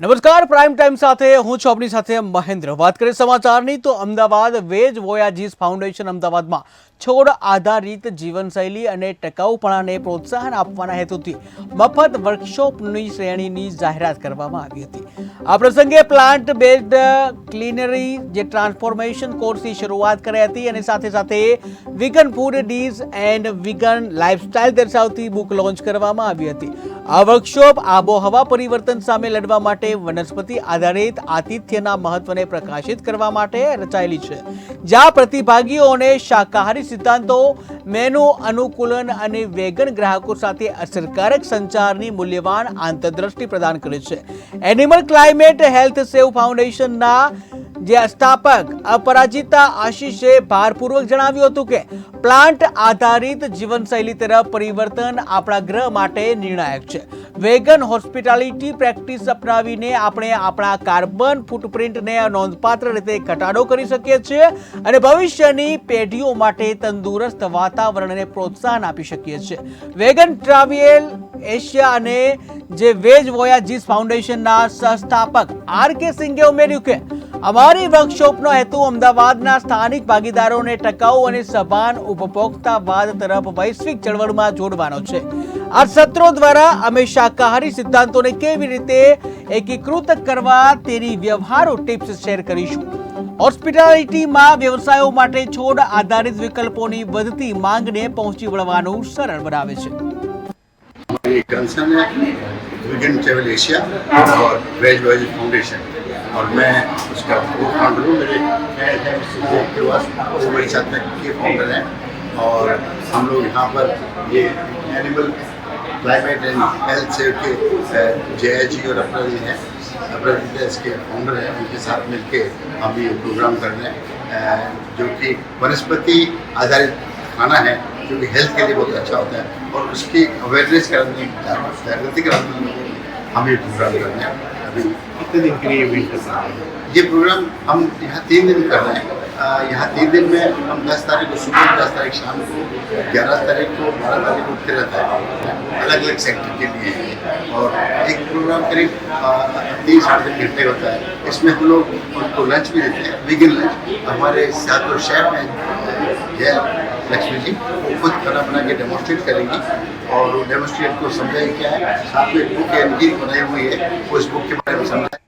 નમસ્કાર, prime time સાથે હું છું આપની સાથે મહેન્દ્ર. વાત કરીએ સમાચારની તો અમદાવાદ વેજ વોયાજીસ ફાઉન્ડેશન અમદાવાદમાં છોડ આધારિત જીવનશૈલી અને ટકાઉપણાને પ્રોત્સાહન આપવાના હેતુથી મફત વર્કશોપની શ્રેણીની જાહેરાત કરવામાં આવી હતી. આ પ્રસંગે પ્લાન્ટ બેઝડ ક્લીનરી જે ટ્રાન્સફોર્મેશન કોર્સની શરૂઆત કરી હતી અને સાથે સાથે vegan food ડીઝ and vegan lifestyle દર્શાવતી બુક લોન્ચ કરવામાં આવી હતી. આ વર્કશોપ આબોહવા પરિવર્તન સામે લડવા માટે વનસ્પતિ આધારિત આતિથ્યના મહત્વને પ્રકાશિત કરવા માટે રચાયેલી છે. જ્યાં પ્રતિભાગીઓને શાકાહારી સિદ્ધાંતો મેનુ અનુકૂલન અને વેગન ગ્રાહકો સાથે અસરકારક સંચારની મૂલ્યવાન આંતરદ્રષ્ટિ પ્રદાન કરે છે. એનિમલ ક્લાઇમેટ હેલ્થ સેવ ફાઉન્ડેશનના જે સ્થાપક અપરાજિતા આશીષે ભારપૂર્વક જણાવ્યું હતું કે, પ્લાન્ટ આધારિત જીવનશૈલી તરફ પરિવર્તન આપણા ગ્રહ માટે નિર્ણાયક છે. વેગન હોસ્પિટાલિટી પ્રેક્ટિસ અપનાવીને આપણે આપણા કાર્બન ફૂટપ્રિન્ટને નોંધપાત્ર રીતે ઘટાડો કરી શકીએ છીએ અને ભવિષ્યની પેઢીઓ માટે તંદુરસ્ત વાતાવરણને પ્રોત્સાહન આપી શકીએ છીએ. વેગન ટ્રાવેલ એશિયા અને જે વેજ વોયાજીસ ફાઉન્ડેશનના સહસ્થાપક આર કે સિંઘે ઉમેર્યું કે અમારી વર્કશોપનો હેતુ અમદાવાદના સ્થાનિક ભાગીદારોને ટકાઉ અને સભાન ઉપભોક્તાવાદ તરફ વૈશ્વિક ચળવળમાં જોડવાનો છે આ સત્રો દ્વારા અમે શાકાહારી સિદ્ધાંતોને કેવી રીતે એકીકૃત કરવા તેની વ્યવહારુ ટિપ્સ શેર કરીશું હોસ્પિટાલિટીમાં વ્યવસાયો માટે છોડ આધારિત વિકલ્પોની વધતી માંગને પહોંચી વળવાનું સરળ બનાવે છે हमारी कंसर्न है विगन ट्रेवल एशिया और वेज वेज फाउंडेशन और मैं उसका को फाउंडर हूँ मेरे वो मेरे साथ में के फाउंडर हैं। और हम लोग यहाँ पर ये animal climate and health save के जया जी और अपना जी हैं। अपना जी इसके फाउंडर हैं, उनके साथ मिलके हम ये प्रोग्राम कर रहे हैं। जो कि वनस्पति आधारित खाना है, जो कि हेल्थ के लिए बहुत अच्छा होता है। और उसकी अवेयरनेस कराने जागृति कराने हम ये प्रोग्राम कर रहे हैं। अभी कितने दिन के लिए इवेंट कर ये प्रोग्राम हम यहाँ तीन दिन कर रहे हैं। यहाँ तीन दिन में हम दस तारीख को सुबह दस तारीख शाम को, ग्यारह तारीख को, बारह तारीख को फिर रहता है। अलग अलग सेक्टर के लिए। और एक प्रोग्राम करीब तीन साढ़े तीन घंटे होता है। इसमें हम लोग उनको लंच भी देते हैं विगन लंच हमारे साथ जो शेफ हैं जय लक्ष्मी जी, वो खुद खाना बना के डेमोस्ट्रेट करेंगी। और वो डेमोस्ट्रेट को समझाएगी क्या है। साथ में बुक है बनाई हुई है इस बुक के बारे में समझाए।